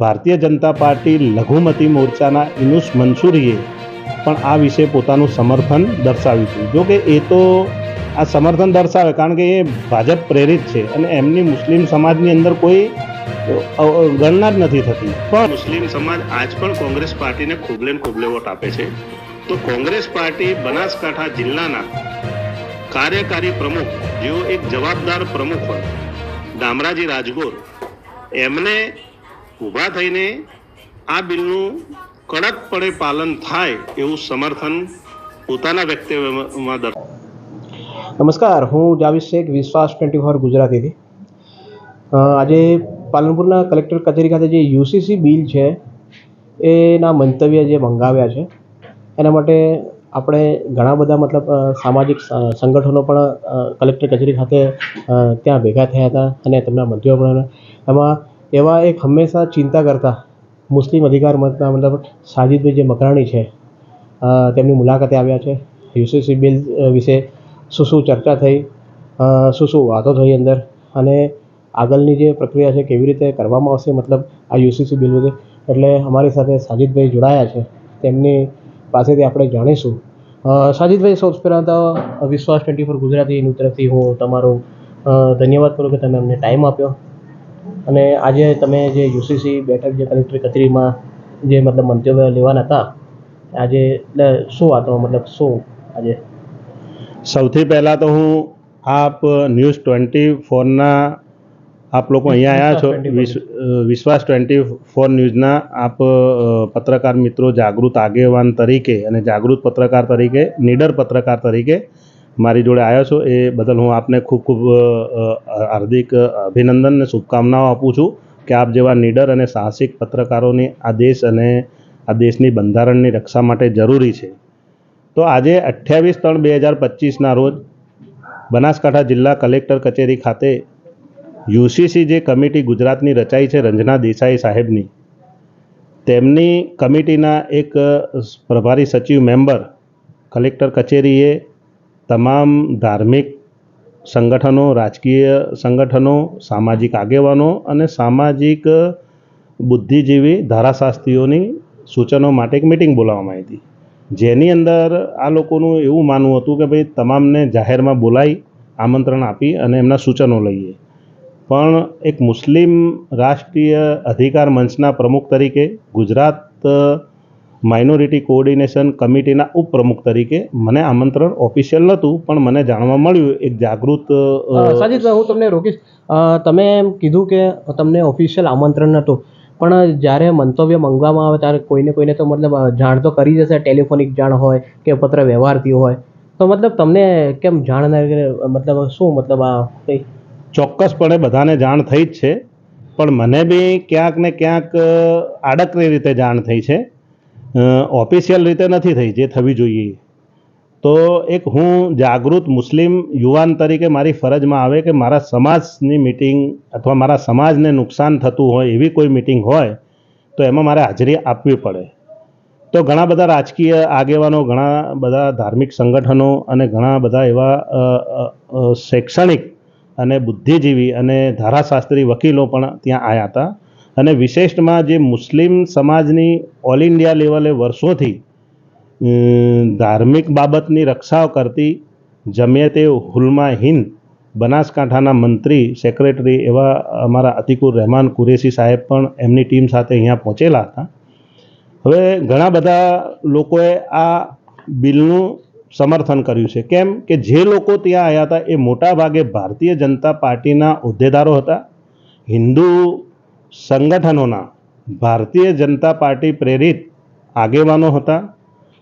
Bharatiya Janata party લઘુમતી મોરચાના ઇનુસ મંસૂરીએ પણ આ વિશે પોતાનું સમર્થન દર્શાવ્યું હતું. જોકે એ તો આ સમર્થન દર્શાવે, કારણ કે એ ભાજપ પ્રેરિત છે અને એમની મુસ્લિમ સમાજની અંદર કોઈ ગણના જ નથી થતી. પણ મુસ્લિમ સમાજ આજ પણ કોંગ્રેસ પાર્ટીને ખોબલે ખોબલે વોટ આપે છે. તો કોંગ્રેસ પાર્ટી બનાસકાંઠા જિલ્લાના કાર્યકારી પ્રમુખ, જેઓ એક જવાબદાર પ્રમુખ હોય દામરાજી રાજગોર, એમને ઊભા થઈને આ બિલનું કડકપણે પાલન થાય એવું સમર્થન પોતાના વ્યક્તિત્વમાં દર નમસ્કાર, હું જાવીદ શેખ, વિશ્વાસ ટ્વેન્ટી ફોર ગુજરાતીથી. આજે પાલનપુરના કલેક્ટર કચેરી ખાતે જે યુસીસી બિલ છે, એના મંતવ્ય જે મંગાવ્યા છે, એના માટે આપણે ઘણા બધા મતલબ સામાજિક સંગઠનો પણ કલેક્ટર કચેરી ખાતે ત્યાં ભેગા થયા હતા અને તેમના મંત્રીઓ પણ એમાં એવા એક હંમેશા ચિંતા કરતા મુસ્લિમ અધિકાર મંચના મતલબ સાજિદભાઈ જે મકરાણી છે તેમની મુલાકાતે આવ્યા છે. યુસીસી બિલ વિશે શું શું ચર્ચા થઈ શું શું વાતો થઈ અંદર અને આગળની જે પ્રક્રિયા છે કેવી રીતે કરવામાં આવશે મતલબ આ યુસીસી બિલ વિશે. એટલે અમારી સાથે સાજિદભાઈ જોડાયા છે. તેમની પાસેથી આપણે જાણીશું. સાજિદભાઈ, સૌથી પહેલાં તો વિશ્વાસ ટ્વેન્ટી ફોર ગુજરાતીની તરફથી હું તમારો ધન્યવાદ કરું કે તમે અમને ટાઈમ આપ્યો. અને આજે તમે જે યુસીસી બેઠક જે કલેક્ટર કચેરીમાં જે મતલબ મંતવ્ય લેવાના હતા આજે એટલે શું વાતો મતલબ શું આજે? સૌથી પહેલાં તો હું આપ ન્યૂઝ ટ્વેન્ટી ફોરના આપ લોકો અહીંયા આવ્યા છો. વિશ્વાસ ટ્વેન્ટી ફોર ન્યૂઝના આપ પત્રકાર મિત્રો જાગૃત આગેવાન તરીકે અને જાગૃત પત્રકાર તરીકે નીડર પત્રકાર તરીકે મારી જોડે આવ્યા છો. એ બદલ હું આપને ખૂબ ખૂબ હાર્દિક અભિનંદન અને શુભકામનાઓ આપું છું કે આપ જેવા નીડર અને સાહસિક પત્રકારોની આ દેશ અને આ દેશની બંધારણની રક્ષા માટે જરૂરી છે. તો આજે અઠ્યાવીસ ત્રણ બે હજાર પચીસના રોજ બનાસકાંઠા જિલ્લા કલેક્ટર કચેરી ખાતે યુસીસી જે કમિટી ગુજરાતની રચાઈ છે રંજના દેસાઈ સાહેબની, તેમની કમિટીના એક પ્રભારી સચિવ મેમ્બર કલેક્ટર કચેરીએ તમામ ધાર્મિક સંગઠનો, રાજકીય સંગઠનો, સામાજિક આગેવાનો અને સામાજિક બુદ્ધિજીવી ધારાશાસ્ત્રીઓની સૂચનો માટે એક મિટિંગ બોલાવવામાં આવી હતી. જેની અંદર આ લોકોનું એવું માનવું હતું કે ભાઈ તમામને જાહેરમાં બોલાવી આમંત્રણ આપી અને એમના સૂચનો લઈએ. પણ એક મુસ્લિમ રાષ્ટ્રીય અધિકાર મંચના પ્રમુખ તરીકે ગુજરાત માઇનોરિટી કોઓર્ડિનેશન કમિટીના ઉપપ્રમુખ તરીકે મને આમંત્રણ ઓફિશિયલ નહોતું પણ મને જાણવા મળ્યું એક જાગૃત અ, હું તમને રોકીશ. તમે એમ કીધું કે તમને ઓફિશિયલ આમંત્રણ નહોતું પણ જ્યારે મંતવ્ય મંગવામાં આવે ત્યારે કોઈને કોઈને તો મતલબ જાણ તો કરી જશે ટેલિફોનિક જાણ હોય કે પત્ર વ્યવહારથી હોય. તો મતલબ તમને કેમ જાણ મતલબ શું મતલબ આ કંઈ? ચોક્કસપણે બધાને જાણ થઈ જ છે પણ મને બી ક્યાંક ને ક્યાંક આડકરી રીતે જાણ થઈ છે. ઓફિશિયલ રીતે નથી થઈ, જે થવી જોઈએ. તો એક હું જાગૃત મુસ્લિમ યુવાન તરીકે મારી ફરજમાં આવે કે મારા સમાજની મિટિંગ અથવા મારા સમાજને નુકસાન થતું હોય એવી કોઈ મિટિંગ હોય, તો એમાં મારે હાજરી આપવી પડે. તો ઘણા બધા રાજકીય આગેવાનો, ઘણા બધા ધાર્મિક સંગઠનો અને ઘણા બધા એવા શૈક્ષણિક અને બુદ્ધિજીવી અને ધારાશાસ્ત્રી વકીલો પણ ત્યાં આવ્યા હતા. અને વિશેષમાં જે મુસ્લિમ સમાજની ઓલ ઇન્ડિયા લેવલે વર્ષોથી ધાર્મિક બાબતની રક્ષા કરતી જમિયતે હુલમા હિન્દ બનાસકાંઠાના મંત્રી, સેક્રેટરી એવા અમારા અતિકુર રહેમાન કુરેશી સાહેબ પણ એમની ટીમ સાથે અહીંયા પહોંચેલા હતા. હવે ઘણા બધા લોકોએ આ બિલનું સમર્થન કર્યું છે. કેમ કે જે લોકો ત્યાં આવ્યા હતા એ મોટા ભાગે ભારતીય જનતા પાર્ટીના હોદ્દેદારો હતા. હિન્દુ સંગઠનોના ભારતીય જનતા પાર્ટી પ્રેરિત આગેવાનો હતા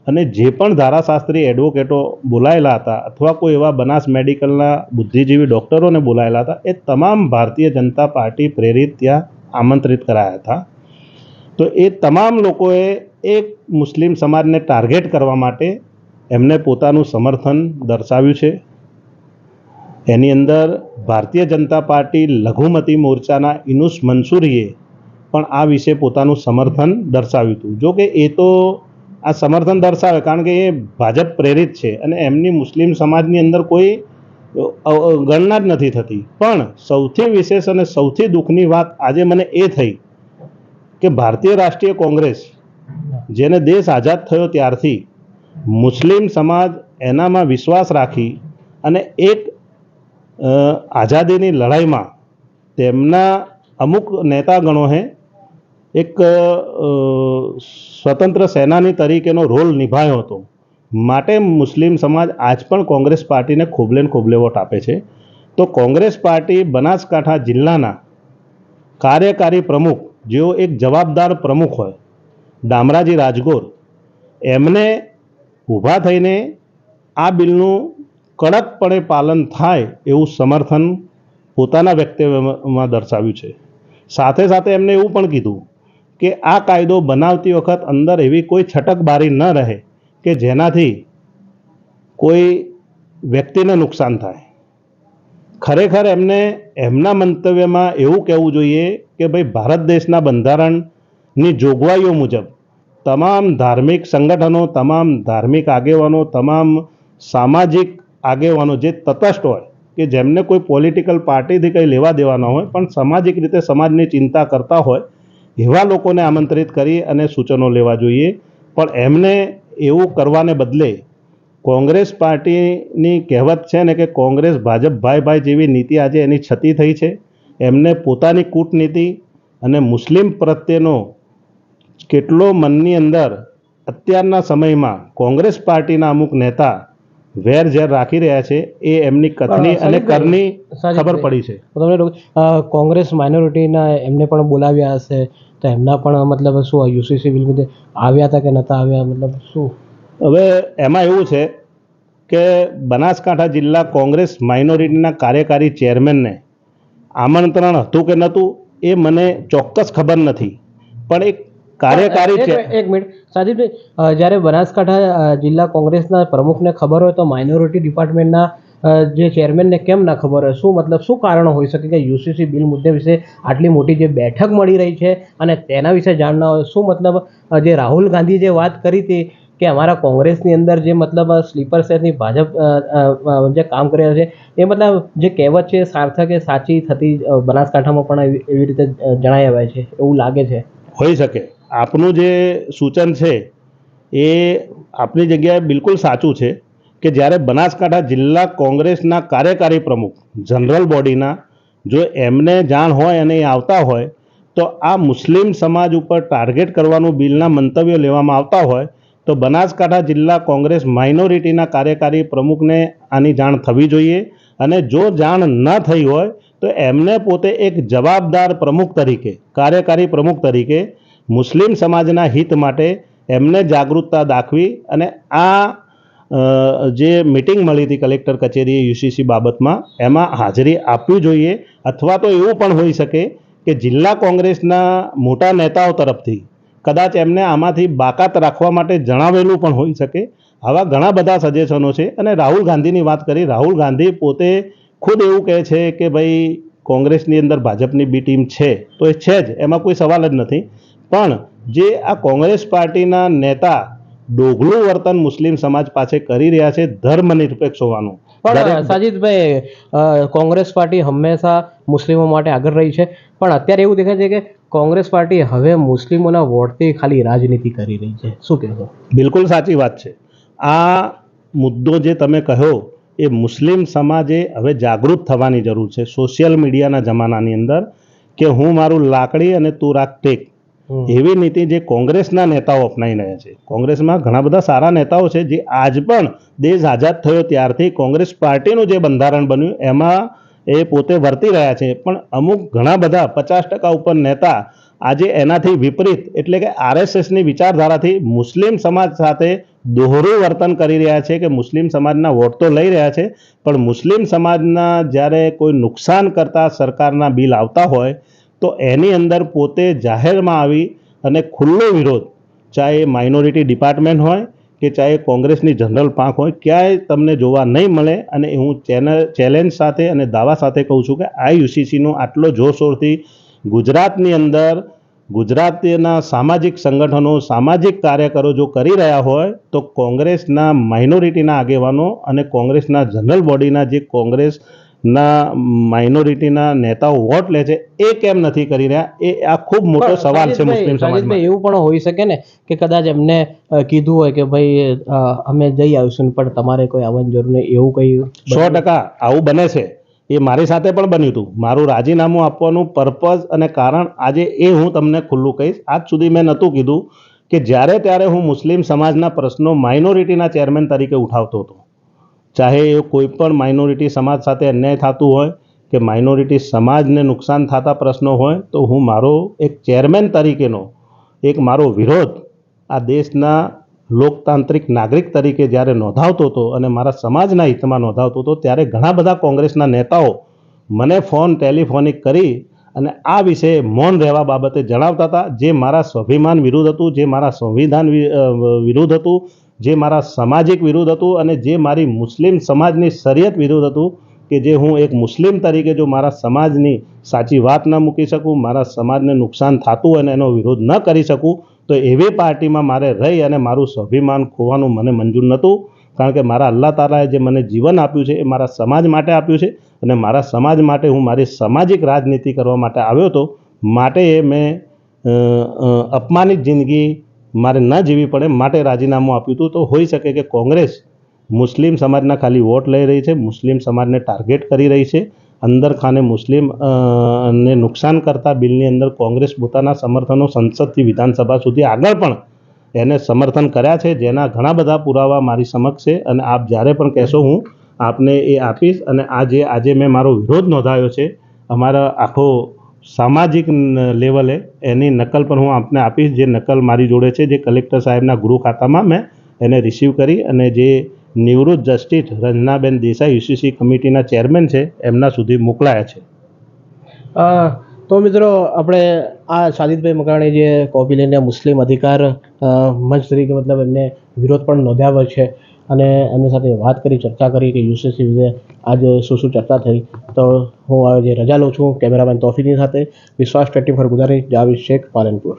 અને જે પણ ધારાશાસ્ત્રી એડવોકેટો બોલાયેલા હતા અથવા કોઈ એવા બનાસ મેડિકલના બુદ્ધિજીવી ડૉક્ટરોને બોલાયેલા હતા, એ તમામ ભારતીય જનતા પાર્ટી પ્રેરિત ત્યાં આમંત્રિત કરાયા હતા. તો એ તમામ લોકોએ એક મુસ્લિમ સમાજને ટાર્ગેટ કરવા માટે એમને પોતાનું સમર્થન દર્શાવ્યું છે. એની અંદર ભારતીય જનતા પાર્ટી લઘુમતી મોરચાના ઇનુસ મંસૂરીએ પણ આ વિશે પોતાનું સમર્થન દર્શાવ્યું હતું. જો કે એ તો આ સમર્થન દર્શાવે કારણ કે એ ભાજપ પ્રેરિત છે અને એમની મુસ્લિમ સમાજની અંદર કોઈ ગણના જ નથી થતી. પણ સૌથી વિશેષ અને સૌથી દુઃખની વાત આજે મને એ થઈ કે ભારતીય રાષ્ટ્રીય કોંગ્રેસ જેને દેશ આઝાદ થયો ત્યારથી મુસ્લિમ સમાજ એનામાં વિશ્વાસ રાખી અને એક આઝાદીની લડાઈમાં તેમના અમુક નેતાગણોએ એક સ્વતંત્ર સેનાની તરીકેનો રોલ નિભાવ્યો હતો. માટે મુસ્લિમ સમાજ આજ પણ કોંગ્રેસ પાર્ટીને ખોબલે ને ખોબલે વોટ આપે છે. તો કોંગ્રેસ પાર્ટી બનાસકાંઠા જિલ્લાના કાર્યકારી પ્રમુખ, જેઓ એક જવાબદાર પ્રમુખ હોય, ડામરાજી રાજગોર, એમને ઊભા થઈને આ બિલનું કડકપણે પાલન થાય એવું સમર્થન પોતાના વ્યક્તિત્વમાં દર્શાવ્યું છે. સાથે સાથે એમને એવું પણ કીધું કે આ કાયદો બનાવતી વખત અંદર એવી કોઈ છટકબારી ન રહે કે જેનાથી કોઈ વ્યક્તિને નુકસાન થાય. ખરેખર એમને એમના મંતવ્યમાં એવું કહેવું જોઈએ કે ભાઈ, ભારત દેશના બંધારણની જોગવાઈઓ મુજબ તમામ ધાર્મિક સંગઠનો, તમામ ધાર્મિક આગેવાનો, તમામ સામાજિક આગેવાનો જે તટસ્થ હોય, કે જેમને કોઈ પોલિટિકલ પાર્ટીથી કંઈ લેવા દેવાના હોય, પણ સામાજિક રીતે સમાજની ચિંતા કરતા હોય, એવા લોકોને આમંત્રિત કરી અને સૂચનો લેવા જોઈએ. પણ એમને એવું કરવાને બદલે કોંગ્રેસ પાર્ટીની કહેવત છે ને કે કોંગ્રેસ ભાજપ ભાઈ ભાઈ જેવી નીતિ આજે એની છતી થઈ છે. એમને પોતાની કૂટનીતિ અને મુસ્લિમ પ્રત્યેનો કેટલો મનની અંદર અત્યારના સમયમાં કોંગ્રેસ પાર્ટીના અમુક નેતા વેર ઝેર રાખી રહ્યા છે એ એમની કથની અને કરની ખબર પડી છે. તમને કોંગ્રેસ માઇનોરિટીના એમને પણ બોલાવ્યા હશે તો એમના પણ મતલબ શું યુસીસી બિલ આવ્યા હતા કે નતા આવ્યા મતલબ શું? હવે એમાં એવું છે કે બનાસકાંઠા જિલ્લા કોંગ્રેસ માઇનોરિટીના કાર્યકારી ચેરમેનને આમંત્રણ હતું કે નહોતું એ મને ચોક્કસ ખબર નથી. પણ એક કાર્યકારી છે. એક મિનિટ. સાજીદભાઈ જ્યારે બનાસકાંઠા જિલ્લા કોંગ્રેસના પ્રમુખને ખબર હોય તો માઇનોરિટી ડિપાર્ટમેન્ટના જે ચેરમેનને કેમ ના ખબર હોય? શું મતલબ શું કારણ હોઈ શકે કે યુસીસી બિલ મુદ્દે વિશે આટલી મોટી જે બેઠક મળી રહી છે અને તેના વિશે જાણના હોય? શું મતલબ જે રાહુલ ગાંધી જે વાત કરી હતી કે અમારા કોંગ્રેસની અંદર જે મતલબ સ્લીપર સેટની ભાજપ જે કામ કરી રહ્યા છે એ મતલબ જે કહેવત છે સાર્થકે એ સાચી થતી બનાસકાંઠામાં પણ એવી રીતે જણાવ્યા જણાઈ આવે છે એવું લાગે છે? હોઈ શકે. આપનું જે સૂચન છે એ આપની જગ્યાએ બિલકુલ સાચું છે કે જ્યારે બનાસકાંઠા જિલ્લા કોંગ્રેસના કાર્યકારી પ્રમુખ, જનરલ બોડીના, જો એમને જાણ હોય અને એ આવતા હોય, તો આ મુસ્લિમ સમાજ ઉપર ટાર્ગેટ કરવાનું બિલના મંતવ્યો લેવામાં આવતા હોય, તો બનાસકાંઠા જિલ્લા કોંગ્રેસ માઇનોરિટીના કાર્યકારી પ્રમુખને આની જાણ થવી જોઈએ અને જો જાણ ન થઈ હોય, તો એમને પોતે એક જવાબદાર પ્રમુખ તરીકે, કાર્યકારી પ્રમુખ તરીકે મુસ્લિમ સમાજના હિત માટે એમને જાગૃતતા દાખવી અને આ જે મિટિંગ મળી હતી કલેક્ટર કચેરીએ યુસીસી બાબતમાં, એમાં હાજરી આપવી જોઈએ અથવા તો એવું પણ હોઈ શકે કે જિલ્લા કોંગ્રેસના મોટા નેતાઓ તરફથી કદાચ એમને આમાંથી બાકાત રાખવા માટે જણાવેલું પણ હોઈ શકે. આવા ઘણા બધા સજેશનો છે અને રાહુલ ગાંધીની વાત કરી, રાહુલ ગાંધી પોતે ખુદ એવું કહે છે કે ભાઈ કોંગ્રેસની અંદર ભાજપની બી ટીમ છે, તો એ છે જ, એમાં કોઈ સવાલ જ નથી. પણ જે આ કોંગ્રેસ પાર્ટીના નેતા ડોગલું વર્તન મુસ્લિમ સમાજ પાસે કરી રહ્યા છે ધર્મનિરપેક્ષ હોવાનું. પણ સાજીદભાઈ કોંગ્રેસ પાર્ટી હંમેશા મુસ્લિમો માટે આગળ રહી છે. પણ અત્યારે એવું દેખાય છે કે કોંગ્રેસ પાર્ટી હવે મુસ્લિમોના વોટથી ખાલી રાજનીતિ કરી રહી છે. શું કહેશો? બિલકુલ સાચી વાત છે. આ મુદ્દો જે તમે કહ્યો એ મુસ્લિમ સમાજે હવે જાગૃત થવાની જરૂર છે. સોશિયલ મીડિયાના જમાનાની અંદર કે હું મારું લાકડી અને તું રાખ ટેક. એવી નીતિ જે કોંગ્રેસના નેતાઓ અપનાવી રહ્યા છે. કોંગ્રેસમાં ઘણા બધા સારા નેતાઓ છે જે આજ પણ દેશ આઝાદ થયો ત્યારથી કોંગ્રેસ પાર્ટીનું જે બંધારણ બન્યું એમાં એ પોતે વર્તી રહ્યા છે. પણ અમુક ઘણા બધા પચાસ ટકા ઉપર નેતા આજે એનાથી વિપરીત એટલે કે આરએસએસની વિચારધારાથી મુસ્લિમ સમાજ સાથે દોહરું વર્તન કરી રહ્યા છે કે મુસ્લિમ સમાજના વોટ તો લઈ રહ્યા છે, પણ મુસ્લિમ સમાજના જ્યારે કોઈ નુકસાન કરતા સરકારના બિલ આવતા હોય તો એની અંદર પોતે જાહેરમાં આવી અને ખુલ્લો વિરોધ, ચાહે એ માઇનોરિટી ડિપાર્ટમેન્ટ હોય કે ચાહે કોંગ્રેસની જનરલ પાંખ હોય, ક્યાંય તમને જોવા નહીં મળે અને હું ચેનલ ચેલેન્જ સાથે અને દાવા સાથે કહું છું કે આ યુસીસીનો આટલો જોરશોરથી ગુજરાતની અંદર, ગુજરાતના સામાજિક સંગઠનો, સામાજિક કાર્યકરો જો કરી રહ્યા હોય, તો કોંગ્રેસના માઇનોરિટીના આગેવાનો અને કોંગ્રેસના જનરલ બોડીના જે કોંગ્રેસ ના માઇનોરિટીના નેતાઓ વોટ લે છે એ કેમ નથી કરી રહ્યા? એ આ ખૂબ મોટો સવાલ છે મુસ્લિમ સમાજમાં. એવું પણ હોઈ શકે ને કે કદાચ એમને કીધું હોય કે ભાઈ અમે જઈ આવીશું પણ તમારે કોઈ આવવાની જરૂર નહીં એવું કહ્યું સો ટકા આવું બને છે. એ મારી સાથે પણ બન્યું હતું. મારું રાજીનામું આપવાનું પર્પઝ અને કારણ આજે એ હું તમને ખુલ્લું કહીશ. આજ સુધી મેં નહોતું કીધું કે જ્યારે ત્યારે હું મુસ્લિમ સમાજના પ્રશ્નો માઇનોરિટીના ચેરમેન તરીકે ઉઠાવતો હતો. ચાહે એ કોઈ પણ માઇનોરિટી સમાજ સાથે અન્યાય થતું હોય, કે માઇનોરિટી સમાજને નુકસાન થતા પ્રશ્નો હોય, તો હું મારો એક ચેરમેન તરીકેનો એક મારો વિરોધ આ દેશના લોકતાંત્રિક નાગરિક તરીકે જ્યારે નોંધાવતો હતો અને મારા સમાજના હિતમાં નોંધાવતો હતો, ત્યારે ઘણા બધા કોંગ્રેસના નેતાઓ મને ફોન ટેલિફોનિક કરી અને આ વિશે મૌન રહેવા બાબતે જણાવતા હતા. જે મારા સ્વાભિમાન વિરુદ્ધ હતું, જે મારા સંવિધાન વિરુદ્ધ હતું જે મારા સામાજિક વિરુદ્ધ હતું અને જે મારી મુસ્લિમ સમાજની શરીયત વિરુદ્ધ હતું, કે જે હું એક મુસ્લિમ તરીકે જો મારા સમાજની સાચી વાત ન મૂકી શકું, મારા સમાજને નુકસાન થતું અને એનો વિરોધ ન કરી શકું, તો એવી પાર્ટીમાં મારે રહી અને મારું સ્વાભિમાન ખોવાનું મને મંજૂર નહોતું. કારણ કે મારા અલ્લાહ તાલાએ જે મને જીવન આપ્યું છે એ મારા સમાજ માટે આપ્યું છે અને મારા સમાજ માટે હું મારી સામાજિક રાજનીતિ કરવા માટે આવ્યો હતો. માટે મેં અપમાનિત જિંદગી મારે ન જીવી પડે, માટે રાજીનામું આપ્યું હતું. તો હોઈ શકે કે કોંગ્રેસ મુસ્લિમ સમાજના ખાલી વોટ લઈ રહી છે, મુસ્લિમ સમાજને ટાર્ગેટ કરી રહી છે. અંદર ખાને મુસ્લિમ ને નુકસાન કરતા બિલની અંદર કોંગ્રેસ પોતાના સમર્થનો સંસદથી વિધાનસભા સુધી આગળ પણ એને સમર્થન કર્યા છે. જેના ઘણા બધા પુરાવા મારી સમક્ષ છે. અને આપ જ્યારે પણ કહેશો હું આપને એ આપીશ. અને આજે આજે મેં મારો વિરોધ નોંધાયો છે, અમારા આખો સામાજિક લેવલે એની નકલ પણ હું આપને આપીશ. જે નકલ મારી જોડે છે, જે કલેક્ટર સાહેબના ગૃહ ખાતામાં મેં એને રિસીવ કરી અને જે નિવૃત્ત જસ્ટિસ રંજનાબેન દેસાઈ યુસીસી કમિટીના ચેરમેન છે, એમના સુધી મોકલાયા છે. તો મિત્રો આપણે આ સાજિદભાઈ મકરાણી જે કોપી લઈને મુસ્લિમ અધિકાર મંચ તરીકે મતલબ એમને વિરોધ પણ નોંધાવ્યો છે. અને એમની સાથે વાત કરી, ચર્ચા કરી કે યુસીસી વિશે આજે શું શું ચર્ચા થઈ. તો હું આજે રજા લઉં છું, કેમેરામેન તોફીની સાથે વિશ્વાસ ટ્વેન્ટી ફોર ગુજરાતી જાવીદ શેખ પાલનપુર.